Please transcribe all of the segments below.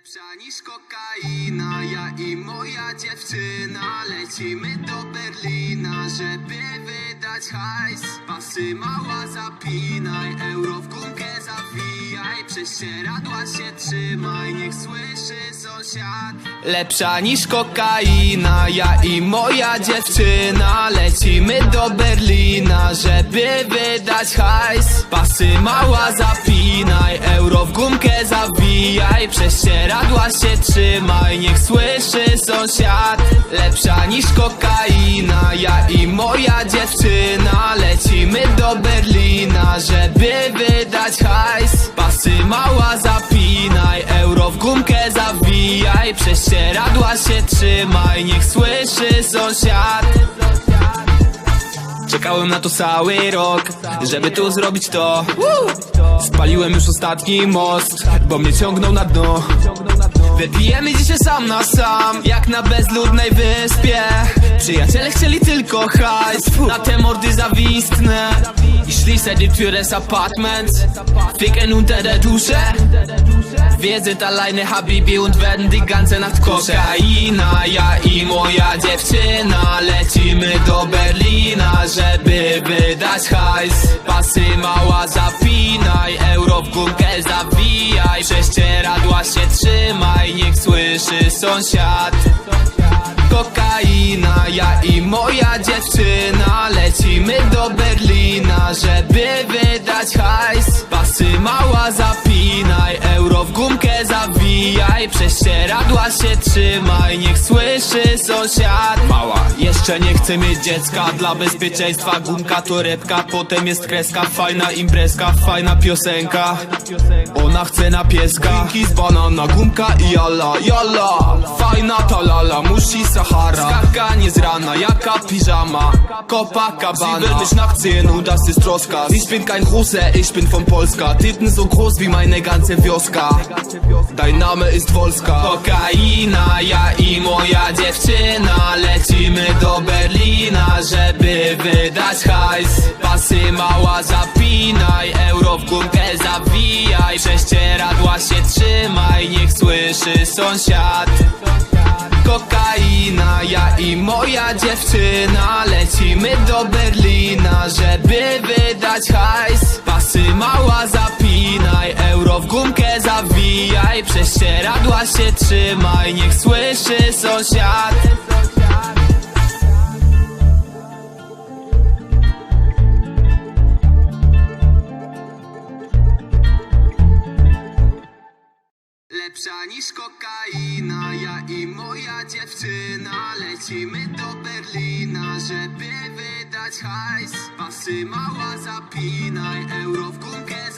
Lepsza niż kokaina, ja i moja dziewczyna Lecimy do Berlina, żeby wydać hajs. Pasy mała zapinaj, euro w gumkę zawijaj. Prześcieradła się trzymaj, niech słyszy sąsiad. Lepsza niż kokaina, ja i moja dziewczyna Lecimy do Berlina, żeby wydać hajs. Pasy mała zapinaj, euro w gumkę zawijaj. Prześcieradła się trzymaj, niech słyszy sąsiad. Lepsza niż kokaina, ja i moja dziewczyna. Lecimy do Berlina, żeby wydać hajs. Pasy mała zapinaj, euro w gumkę zawijaj. Prześcieradła się trzymaj, niech słyszy sąsiad Czekałem na to cały rok, żeby tu zrobić to. Spaliłem już ostatni most, bo mnie ciągnął na dno. Wypijemy dzisiaj sam na sam, jak na bezludnej wyspie. Przyjaciele chcieli tylko hajs, na te mordy zawistne. Ich schließe die Tür des Apartments, ficken unter der Dusche. Wir sind alleine Habibi und werden die ganze Nacht Kokaina, ja i moja dziewczyna Lecimy do Berlina, żeby wydać hajs. Pasy mała zapinaj, euro w gumkę zawijaj. Prześcieradła się trzymaj, niech słyszy sąsiad. Kokaina, ja i moja dziewczyna. Lecimy do Berlina, żeby wydać hajs. Pasy Prześcieradła się trzymaj, niech słyszy sąsiad. Mała, jeszcze nie chcę mieć dziecka Dla bezpieczeństwa gumka to repka Potem jest kreska, fajna imprezka Fajna piosenka. Ona chce na pieska Pinki z banana, gumka i jalla, jalla Fajna ta lala, musi Sahara. Skakanie z rana, jaka piżama. Copacabana Sie will mich nachts und das ist Troska. Ich bin kein Russe, ich bin von Polska. Titten so groß wie meine ganze wioska. Dein Name ist Wolska Kokaina, ja i moja dziewczyna. Lecimy do Berlina, żeby wydać hajs. Pasy mała zapinaj, euro w gumkę zawijaj. Prześcieradła się trzymaj, niech słyszy sąsiad. Kokaina, ja i moja dziewczyna. Lecimy do Berlina, żeby wydać hajs. Pasy mała zapinaj, euro w gumkę zawijaj Prześcieradła się trzymaj, niech słyszy sąsiad. Lepsza niż kokaina, ja i moja dziewczyna. Lecimy do Berlina, żeby wydać hajs. Pasy mała zapinaj, euro w gumkę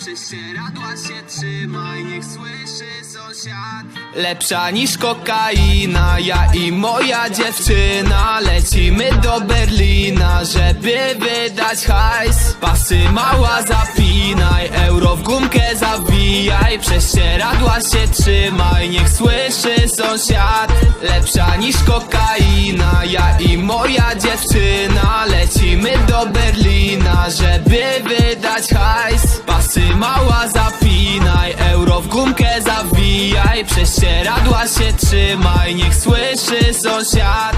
Prześcieradła się trzymaj, niech słyszy sąsiad. Lepsza niż kokaina, ja i moja dziewczyna. Lecimy do Berlina, żeby wydać hajs. Pasy mała zapinaj, euro w gumkę zawijaj. Prześcieradła się trzymaj, niech słyszy sąsiad. Lepsza niż kokaina, ja i moja dziewczyna. Lecimy do Berlina, żeby mała zapinaj, euro w gumkę zawijaj. Prześcieradła się trzymaj, niech słyszy sąsiad